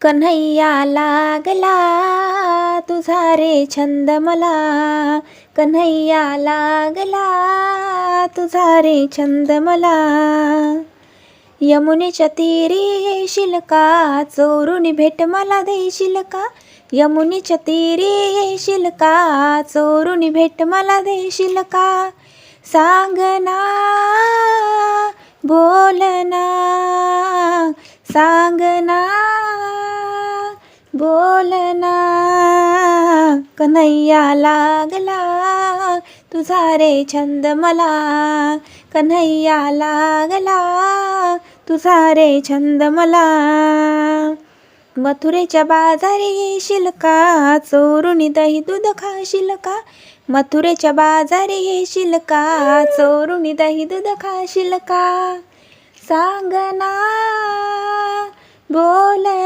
कन्हैया लागला तुझा रे छंद मला. कन्हैया लागला तुझा रे छंद मला. यमुनेच्या तीरी येशील का? चोरून भेट मला देशील का? यमुनेच्या तीरी येशील का? चोरून भेट मला देशील का? सांगना बोलना सांगना बोलना कन्हैया लागला तुझा रे छंद मला. कन्हैया लागला तुझा रे छंद मला. मथुरेच्या बाजारी येशील का? चोरून दही दूध खाशील का? मथुरेच्या बाजारी येशील का? चोरून दही दूध खाशील का? सांगना बोलना